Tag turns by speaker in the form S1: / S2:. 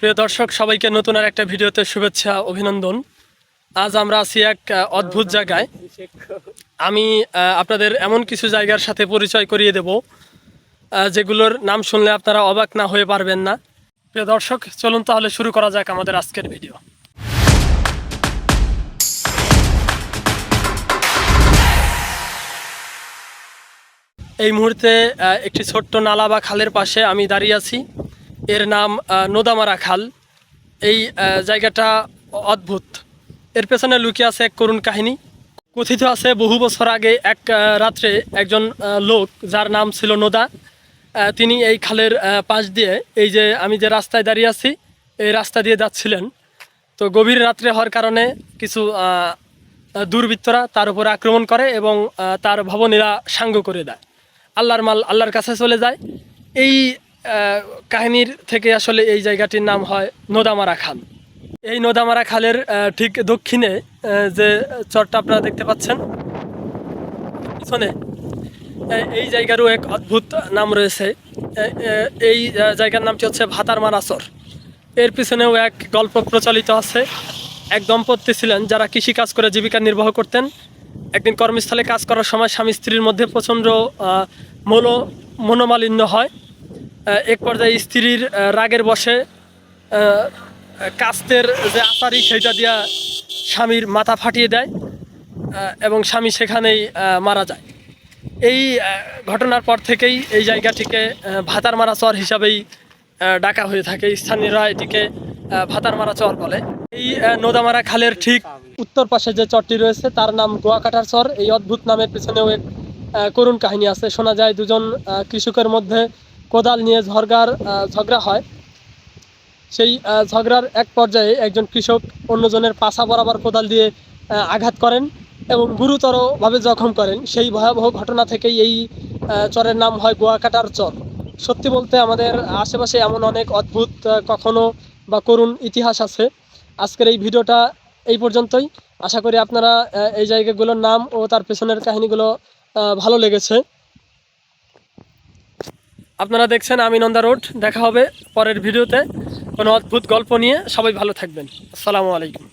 S1: প্রিয় দর্শক, সবাইকে নতুন আর একটা ভিডিওতে শুভেচ্ছা, অভিনন্দন। আজ আমরা আছি এক অদ্ভুত জায়গায়। আমি আপনাদের এমন কিছু জায়গার সাথে পরিচয় করিয়ে দেব যেগুলোর নাম শুনলে আপনারা অবাক না হয়ে পারবেন না। প্রিয় দর্শক, চলুন তাহলে শুরু করা যাক আমাদের আজকের ভিডিও। এই মুহূর্তে একটি ছোট্ট নালা বা খালের পাশে আমি দাঁড়িয়ে আছি। এর নাম নোদামারা খাল। এই জায়গাটা অদ্ভুত। এর পেছনে লুকিয়ে আছে এক করুণ কাহিনী। কথিত আছে বহু বছর আগে এক রাত্রে একজন লোক, যার নাম ছিল নোদা তিনি এই খালের পাশ দিয়ে, এই যে আমি যে রাস্তায় দাঁড়িয়ে আছি, এই রাস্তা দিয়ে যাচ্ছিলেন। তো গভীর রাত্রে হওয়ার কারণে কিছু দুর্বৃত্তরা তার উপরে আক্রমণ করে এবং তার ভবনীরা সাঙ্গ করে দেয়। আল্লাহর মাল আল্লাহর কাছে চলে যায়। এই কাহিনীর থেকে আসলে এই জায়গাটির নাম হয় নোদামারা খাল। এই নোদামারা খালের ঠিক দক্ষিণে যে চরটা আপনারা দেখতে পাচ্ছেন, পিছনে এই জায়গারও এক অদ্ভুত নাম রয়েছে। এই জায়গার নামটি হচ্ছে ভাতার মারাচর এর পিছনেও এক গল্প প্রচলিত আছে। এক দম্পতি ছিলেন যারা কৃষিকাজ করে জীবিকা নির্বাহ করতেন। একদিন কর্মস্থলে কাজ করার সময় স্বামী স্ত্রীর মধ্যে প্রচণ্ড মনো মনোমালিন্য হয়। এক পর্যায়ে স্ত্রীর রাগের বসে কাস্তের যে আচারি সেটা দিয়া স্বামীর মাথা ফাটিয়ে দেয় এবং স্বামী সেখানেই মারা যায়। এই ঘটনার পর থেকেই এই জায়গাটিকে ভাতার মারা চর হিসাবেই ডাকা হয়ে থাকে। স্থানীয়রা এটিকে ভাতার মারা চর বলে। এই নোদামারা খালের ঠিক উত্তর পাশে যে চরটি রয়েছে, তার নাম গোয়াকাটার চর। এই অদ্ভুত নামের পিছনেও এক করুণ কাহিনী আছে। শোনা যায় দুজন কৃষকের মধ্যে কোদাল নিয়ে আহ, ঝগড়া হয়। সেই ঝগড়ার এক পর্যায়ে একজন কৃষক অন্যজনের পাশা বরাবর কোদাল দিয়ে আঘাত করেন এবং গুরুতরভাবে জখম করেন। সেই ভয়াবহ ঘটনা থেকেই এই চরের নাম হয় গোয়াকাটার চর। সত্যি বলতে আমাদের আশেপাশে এমন অনেক অদ্ভুত কখনো বা করুণ ইতিহাস আছে। আজকের এই ভিডিওটা এই পর্যন্তই। আশা করি আপনারা এই জায়গাগুলোর নাম ও তার পেছনের কাহিনীগুলো ভালো লেগেছে। আপনারা দেখছেন আমি নন্দা রোড, দেখা হবে পরের ভিডিওতে। কোনো অদ্ভুত গল্প নিয়ে সবাই ভালো থাকবেন। আসসালামু আলাইকুম।